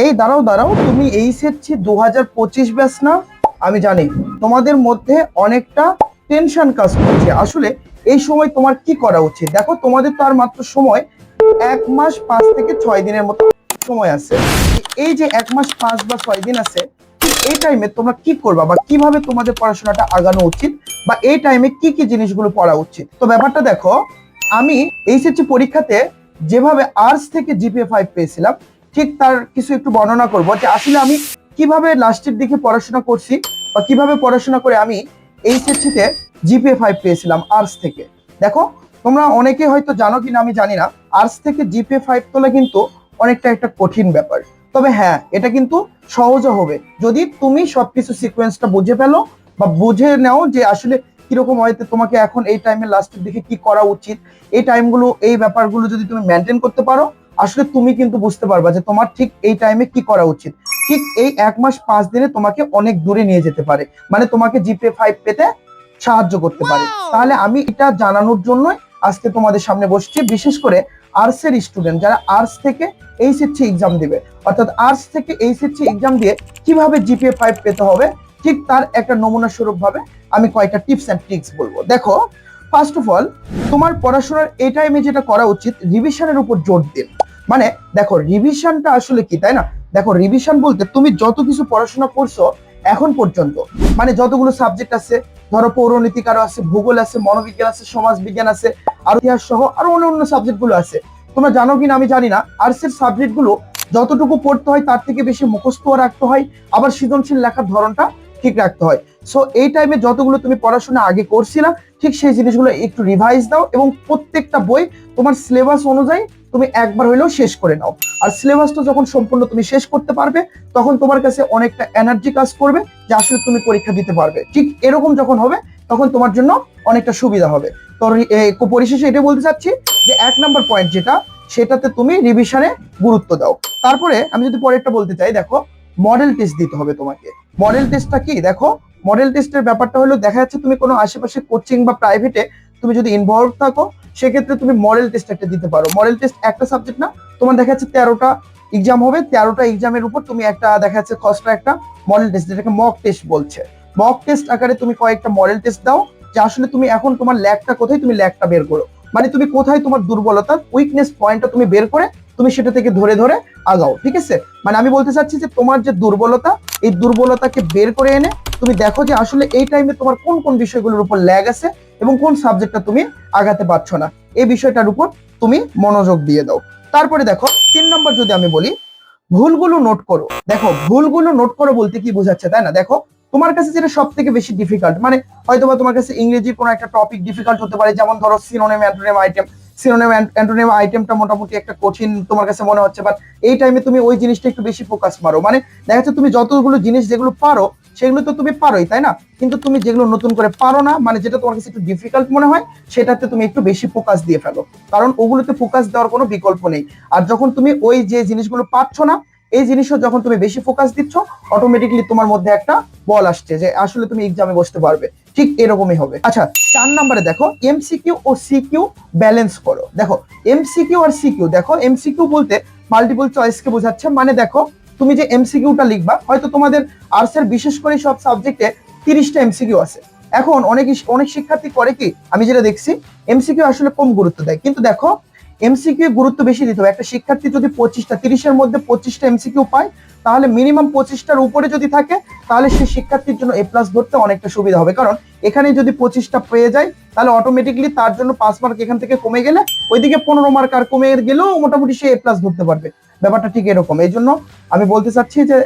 এই দাঁড়াও দাঁড়াও, তুমি এইচএসসি দু হাজার পঁচিশ ব্যাচ না? আমি জানি, তোমাদের মধ্যে অনেকটা টেনশন কাজ করছে। আসলে এই সময় তোমার কি করা উচিত? দেখো, তোমাদের তো আর মাত্র সময়, এক মাস পাঁচ থেকে ছয় দিনের মতো সময় আছে। এই যে এক মাস পাঁচ বা ছয় দিন আছে এই টাইমে তোমরা কি করবা বা কীভাবে তোমাদের পড়াশোনাটা আগানো উচিত বা এই টাইমে কি কি জিনিসগুলো পড়া উচিত? তো ব্যাপারটা দেখো, আমি এইচএসসি পরীক্ষাতে যেভাবে আর্টস থেকে জিপিএ ফাইভ পেয়েছিলাম ঠিক তার কিছু একটু বর্ণনা করব যে আসলে আমি কীভাবে লাস্টের দিকে পড়াশোনা করছি বা কীভাবে পড়াশোনা করে আমি এইচএসসিতে জিপিএ ফাইভ পেয়েছিলাম আর্টস থেকে। দেখো, তোমরা অনেকে হয়তো জানো কিনা, আমি জানি না। আর্টস থেকে জিপিএ ফাইভ তোলা কিন্তু অনেকটা একটা কঠিন ব্যাপার। তবে হ্যাঁ এটা কিন্তু সহজও হবে। যদি তুমি সবকিছু সিকোয়েন্সটা বুঝে ফেলো বা বুঝে নাও যে আসলে কীরকম হয়তো তোমাকে এখন এই টাইমে লাস্টের দিকে কি করা উচিত? এই টাইমগুলো এই ব্যাপারগুলো যদি তুমি মেনটেন করতে পারো আসলে তুমি কিন্তু বুঝতে পারবা যে তোমার ঠিক এই টাইমে কি করা উচিত। ঠিক এই এক মাস পাঁচ দিনে তোমাকে অনেক দূরে নিয়ে যেতে পারে। মানে তোমাকে জিপে ফাইভ পেতে সাহায্য করতে পারে। তাহলে আমি এটা জানানোর জন্যই আজকে তোমাদের সামনে বসছি। বিশেষ করে আর্টস এর স্টুডেন্ট যারা আর্টস থেকে এইচএসসি এক্সাম দিবে অর্থাৎ আর্টস থেকে এইচএসসি এক্সাম দিয়ে কীভাবে জিপিএ ফাইভ পেতে হবে ঠিক তার একটা নমুনা স্বরূপ ভাবে আমি কয়েকটা টিপস অ্যান্ড ট্রিক্স বলব। দেখো ফার্স্ট অফ অল তোমার পড়াশোনার এই টাইমে যেটা করা উচিত রিভিশনের উপর জোর দিন। মানে দেখো রিভিশনটা আসলে কি, তাই না? দেখো রিভিশন বলতে তুমি যত কিছু পড়াশোনা করছ এখন পর্যন্ত মানে যতগুলো সাবজেক্ট আছে, ধরো পৌরনীতি কারও আছে, ভূগোল আছে, মনোবিজ্ঞান আছে সমাজ বিজ্ঞান আছে, আর ইতিহাস সহ আরও অন্য অন্য সাবজেক্টগুলো আছে। তোমরা জানো কিনা আমি জানি না আর্টস এর সাবজেক্টগুলো যতটুকু পড়তে হয় তার থেকে বেশি মুখস্থ রাখতে হয়, আবার সৃজনশীল লেখার ধরনটা ঠিক রাখতে হয়। সো এই টাইমে যতগুলো তুমি পড়াশোনা আগে করছিলা, ঠিক সেই জিনিসগুলো একটু রিভাইজ দাও এবং প্রত্যেকটা বই তোমার সিলেবাস অনুযায়ী তুমি একবার হইলেও শেষ করে নাও। আর সিলেবাসটা যখন সম্পূর্ণ তুমি শেষ করতে পারবে, তখন তোমার কাছে অনেকটা এনার্জি কাজ করবে যে আসলে তুমি পরীক্ষা দিতে পারবে। ঠিক এরকম যখন হবে, তখন তোমার জন্য অনেকটা সুবিধা হবে। তো পরিশেষে এটা বলতে চাচ্ছি যে এক নাম্বার পয়েন্ট যেটা, সেটাতে তুমি রিভিশনে গুরুত্ব দাও। তারপরে আমি যদি পরেরটা বলতে চাই, দেখো মডেল টেস্ট দিতে হবে তোমাকে। মডেল টেস্টটা কি? দেখো মডেল টেস্টের ব্যাপারটা হলো, দেখা যাচ্ছে তুমি কোনো আশেপাশে কোচিং বা প্রাইভেটে তুমি যদি ইনভলভ থাকো, সেক্ষেত্রে তুমি মডেল টেস্ট একটা দিতে পারো। মডেল টেস্ট একটা সাবজেক্ট না, তোমার দেখা যাচ্ছে তেরোটা এক্সাম হবে, তেরোটা এক্সামের উপর তুমি একটা দেখা যাচ্ছে খসড়া একটা মডেল টেস্ট যেটাকে মক টেস্ট বলছে। মক টেস্ট আকারে তুমি কয়েকটা মডেল টেস্ট দাও, যে আসলে তুমি এখন তোমার ল্যাকটা কোথায় তুমি ল্যাকটা বের করো। মানে তুমি কোথায় তোমার দুর্বলতা উইকনেস পয়েন্টটা তুমি বের করে তুমি সেটা থেকে ধরে ধরে আগাও, ঠিক আছে? মানে আমি বলতে চাচ্ছি যে তোমার যে দুর্বলতা, এই দুর্বলতাকে বের করে এনে, তুমি দেখো যে আসলে এই টাইমে তোমার কোন কোন বিষয়গুলোর উপর ল্যাগ আছে এবং কোন সাবজেক্টটা তুমি আগাতে পারছ না? এই বিষয়টার উপর তুমি মনোযোগ দিয়ে দাও। তারপরে দেখো, তিন নম্বর যদি আমি বলি, ভুলগুলো নোট করো। দেখো, ভুলগুলো নোট করো বলতে কি বোঝাচ্ছে, তাই না? দেখো, তোমার কাছে যেটা সব থেকে বেশি ডিফিকাল্ট মানে হয়তোবা তোমার কাছে ইংরেজির কোনো একটা টপিক ডিফিকাল্ট হতে পারে, যেমন ধরো synonym antonym item synonym antonym আইটেমটা মোটামুটি একটা কঠিন তোমার কাছে মনে হচ্ছে বাট এই টাইমে তুমি ওই জিনিসটা একটু বেশি ফোকাস মারো। মানে দেখা যাচ্ছে তুমি যতগুলো জিনিস যেগুলো পারো সেগুলো তো তুমি পারোই, তাই না? কিন্তু তুমি যেগুলো নতুন করে পারো না মানে যেটা তোমার কাছে একটু ডিফিকাল্ট মনে হয়, সেটাতে তুমি একটু বেশি ফোকাস দিয়ে ফেলো। কারণ ওগুলোতে ফোকাস দেওয়ার কোনো বিকল্প নেই। আর যখন তুমি ওই যে জিনিসগুলো পাচ্ছ না, এই জিনিসও যখন তুমি বেশি ফোকাস দিচ্ছ অটোমেটিকলি তোমার মধ্যে একটা বল আসছে যে আসলে তুমি এক্সামে বসতে পারবে। ঠিক এরকমই হবে। আচ্ছা চার নাম্বারে দেখো এমসিকিউ ও সিকিউ ব্যালেন্স করো। দেখো এমসিকিউ আর সিকিউ দেখো এমসিকিউ বলতে মাল্টিপল চয়েসকে বোঝাচ্ছে মানে দেখো তুমি যে এমসিকিউটা লিখবা, হয়তো তোমাদের আর্টস এর বিশেষ করে সব সাবজেক্টে তিরিশটা এমসিকিউ আছে। এখন অনেক অনেক শিক্ষার্থী করে কি, আমি যেটা দেখছি এমসিকিউ আসলে কম গুরুত্ব দেয়। কিন্তু দেখো এমসিকিউ গুরুত্ব বেশি দিতে হবে। একটা শিক্ষার্থী যদি পঁচিশটা, তিরিশের মধ্যে পঁচিশটা এমসিকিউ পায়, তাহলে মিনিমাম পঁচিশটার উপরে যদি থাকে, তাহলে সেই শিক্ষার্থীর জন্য এ প্লাস ধরতে অনেকটা সুবিধা হবে। কারণ এখানে যদি পঁচিশটা পেয়ে যায়, তাহলে অটোমেটিকলি তার জন্য পাঁচ মার্ক এখান থেকে কমে গেলে ওইদিকে পনেরো মার্ক আর কমে গেলেও মোটামুটি সে এ প্লাস ধরতে পারবে। ব্যাপারটা ঠিক এরকম। এই জন্য আমি বলতে চাচ্ছি যে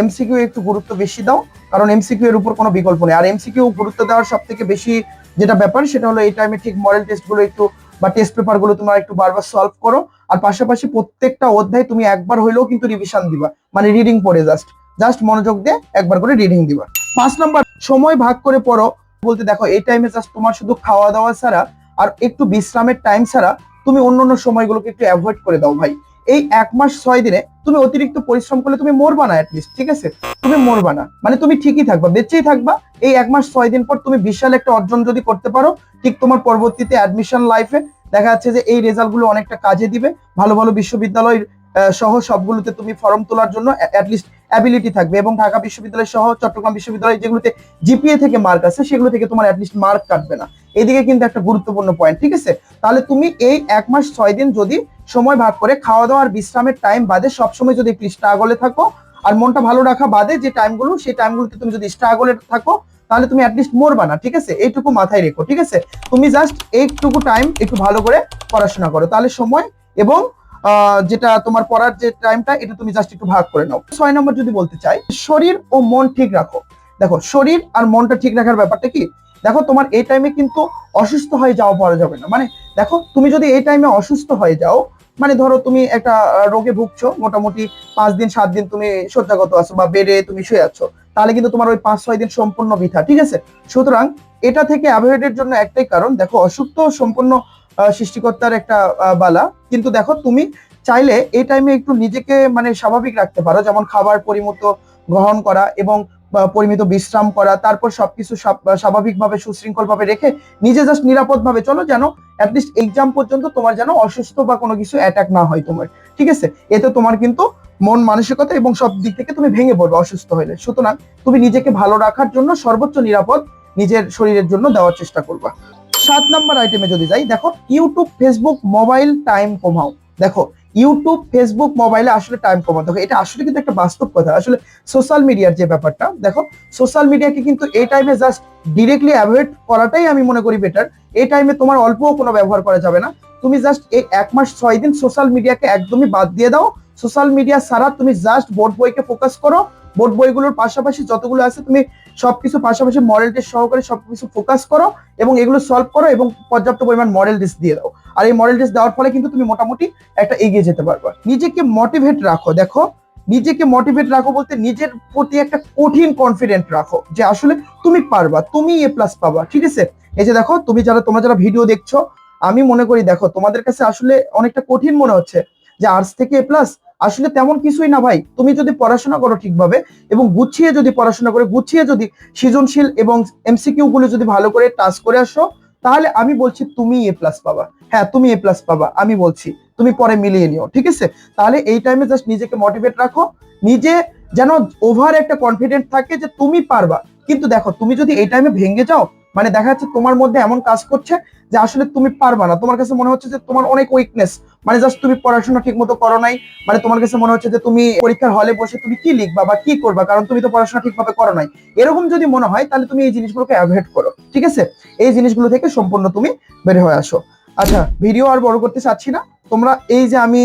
এমসিকিউ একটু গুরুত্ব বেশি দাও। কারণ এমসিকিউ এর উপর কোনো বিকল্প নেই। আর এমসিকিউ গুরুত্ব দেওয়ার সব থেকে বেশি যেটা ব্যাপার, সেটা হলো এই টাইমে ঠিক মডেল টেস্টগুলো একটু বা টেস্ট পেপারগুলো তোমরা একটু বারবার সলভ করো। আর পাশাপাশি প্রত্যেকটা অধ্যায় তুমি একবার হইলেও কিন্তু রিভিশন দিবা। মানে রিডিং পড়ে জাস্ট জাস্ট মনোযোগ দিয়ে একবার করে রিডিং দিবা। পাঁচ নাম্বার, সময় ভাগ করে পড়ো। বলতে দেখো, এই টাইমে জাস্ট তোমার শুধু খাওয়া দাওয়া ছাড়া আর একটু বিশ্রামের টাইম ছাড়া তুমি অন্য অন্য সময়গুলোকে একটু অ্যাভয়েড করে দাও ভাই। এই এক মাস ছয় দিনে তুমি অতিরিক্ত পরিশ্রম করলে তুমি মরবা না ঠিক আছে? তুমি মরবা না। মানে তুমি ঠিকই থাকবা, বেঁচেই থাকবা। এই এক মাস ছয় দিন পর তুমি বিশাল একটা অর্জন যদি করতে পারো, ঠিক তোমার পরবর্তীতে অ্যাডমিশন লাইফে দেখা যাচ্ছে যে এই রেজাল্টগুলো অনেকটা কাজে দিবে। ভালো ভালো বিশ্ববিদ্যালয় সহ সবগুলোতে তুমি ফর্ম তোলার জন্য অ্যাবিলিটি থাকবে এবং ঢাকা বিশ্ববিদ্যালয় সহ চট্টগ্রাম বিশ্ববিদ্যালয় যেগুলোতে জিপিএ থেকে মার্ক আছে সেগুলো থেকে তোমার অ্যাটলিস্ট মার্ক কাটবে না। এদিকে কিন্তু একটা গুরুত্বপূর্ণ পয়েন্ট ঠিক আছে? তাহলে তুমি এই এক মাস ছয় দিন যদি সময় ভাগ করে খাওয়া দাওয়া আর বিশ্রামের টাইম বাদে সবসময় যদি একটু স্ট্রাগলে থাকো আর মনটা ভালো রাখা বাদে যে টাইমগুলো সেই টাইমগুলোতে তুমি যদি স্ট্রাগলে থাকো, তাহলে তুমি অ্যাটলিস্ট মরবা না, ঠিক আছে? এইটুকু মাথায় রেখো, ঠিক আছে? তুমি জাস্ট এইটুকু টাইম একটু ভালো করে পড়াশোনা করো। তাহলে সময় এবং যেটা তোমার পড়ার যে টাইমটা এটা তুমি জাস্ট একটু ভাগ করে নাও। ছয় নম্বর যদি বলতে চাই, শরীর ও মন ঠিক রাখো। দেখো, শরীর আর মনটা ঠিক রাখার ব্যাপারটা কি? দেখো, তোমার এই টাইমে কিন্তু অসুস্থ হয়ে যাওয়া পারা যাবে না। মানে দেখো, তুমি যদি এই টাইমে অসুস্থ হয়ে যাও মানে ধরো তুমি একটা রোগে ভুগছো, মোটামুটি পাঁচ দিন, সাত দিন তুমি শয্যাগত আছো বা বেডে তুমি শুয়ে আছো, তাহলে কিন্তু তোমার ওই পাঁচ, ছয় দিন সম্পূর্ণ বৃথা, ঠিক আছে? সুতরাং এটা থেকে অ্যাভয়েডের জন্য একটাই কারণ, দেখো অসুখ তো সম্পূর্ণ সৃষ্টিকর্তার একটা বালা। কিন্তু দেখো, তুমি চাইলে এই টাইমে একটু নিজেকে মানে স্বাভাবিক রাখতে পারো, যেমন খাবার, পরিমতো গ্রহণ করা এবং পরিমিত বিশ্রাম করা, তারপর সবকিছু স্বাভ- স্বাভাবিকভাবে সুশৃঙ্খল ভাবে রেখে নিজে জাস্ট নিরাপদ ভাবে চলো যেন অ্যাটলিস্ট এক্সাম পর্যন্ত তোমার যেন অসুস্থ বা কোনো কিছু অ্যাটাক না হয় তোমার, ঠিক আছে? এতে তোমার কিন্তু মন মানসিকতা এবং সব দিক থেকে তুমি ভেঙে পড়বে অসুস্থ হলে। সুতরাং তুমি নিজেকে ভালো রাখার জন্য সর্বোচ্চ নিরাপদ নিজের শরীরের জন্য দেওয়ার চেষ্টা করবা। সাত নাম্বার আইটেমে যদি যাই, দেখো ইউটিউব ফেসবুক মোবাইল টাইম কমাও। দেখো ইউটিউব ফেসবুক মোবাইলে আসলে টাইম কমাতে দেখো, এটা আসলে কিন্তু একটা বাস্তব কথা। আসলে সোশ্যাল মিডিয়ার যে ব্যাপারটা, দেখো সোশ্যাল মিডিয়াকে কিন্তু এই টাইমে জাস্ট ডিরেক্টলি অ্যাভয়েড করাটাই আমি মনে করি বেটার এই টাইমে তোমার অল্পও কোনো ব্যবহার করা যাবে না। তুমি জাস্ট এই এক মাস, ছয় দিন সোশ্যাল মিডিয়াকে একদমই বাদ দিয়ে দাও। সোশ্যাল মিডিয়া ছাড়া তুমি জাস্ট বোর্ড বইকে ফোকাস করো। বোর্ড বইগুলোর পাশাপাশি যতগুলো আছে, তুমি সবকিছু পাশাপাশি মডেল টেস্ট সহকারে সবকিছু ফোকাস করো এবং এগুলো সলভ করো এবং পর্যাপ্ত পরিমাণ মডেল টেস্ট দিয়ে দাও। আর এই মডেল টেস্ট দেওয়ার ফলে কিন্তু তুমি মোটামুটি একটা এগিয়ে যেতে পারবে। নিজেকে মোটিভেট রাখো, দেখো। নিজেকে মোটিভেট রাখো বলতে নিজের প্রতি একটা কঠিন কনফিডেন্ট রাখো যে আসলে তুমি পারবা, তুমি এ প্লাস পাবা, ঠিক আছে? এই যে দেখো, তুমি যারা, তোমরা যারা ভিডিও দেখছ, আমি মনে করি, দেখো, তোমাদের কাছে আসলে অনেকটা কঠিন মনে হচ্ছে। যে আর্টস থেকে এ প্লাস আসলে তেমন কিছুই না ভাই। তুমি যদি পড়াশোনা করো ঠিকভাবে এবং গুছিয়ে যদি পড়াশোনা করে, গুছিয়ে যদি সৃজনশীল এবং এমসিকিউ গুলো যদি ভালো করে টাচ করে আসো, তাহলে আমি বলছি তুমি এ প্লাস পাবা। হ্যাঁ তুমি এ প্লাস পাবা, আমি বলছি। তুমি পরে মিলিয়ে নিও, ঠিক আছে? তাহলে এই টাইমে জাস্ট নিজেকে মোটিভেট রাখো। নিজে যেন ওভার একটা কনফিডেন্ট থাকে যে তুমি পারবা। কিন্তু দেখো, তুমি যদি এই টাইমে ভেঙে যাও মানে দেখা যাচ্ছে তোমার মধ্যে এমন কাজ করছে যে আসলে তুমি পারবা না। তোমার কাছে মনে হচ্ছে যে তোমার অনেক উইকনেস মানে জাস্ট তুমি পড়াশোনা ঠিক মতো করো নাই মানে তোমার কাছে মনে হচ্ছে যে তুমি পরীক্ষার হলে বসে তুমি কি লিখবা বা কি করবা, কারণ তুমি তো পড়াশোনা ঠিকভাবে করো নাই। এরকম যদি মনে হয়, তাহলে তুমি এই জিনিসগুলোকে অ্যাভয়েড করো, ঠিক আছে? এই জিনিসগুলো থেকে সম্পূর্ণ তুমি বের হয়ে আসো। আচ্ছা ভিডিও আর বড় করতে চাচ্ছি না। তোমরা এই যে আমি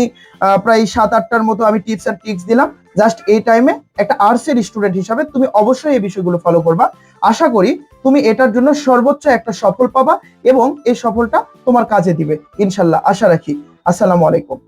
প্রায় সাত আটটার মতো আমি টিপস অ্যান্ড ট্রিক্স দিলাম জাস্ট এই টাইমে একটা আর্টসের স্টুডেন্ট হিসাবে তুমি অবশ্যই এই বিষয়গুলো ফলো করবা। আশা করি তুমি এটার জন্য সর্বোচ্চ একটা সফল পাবা এবং এই সফলটা তোমার কাজে দিবে। ইনশাল্লাহ, আশা রাখি। আসসালামু আলাইকুম।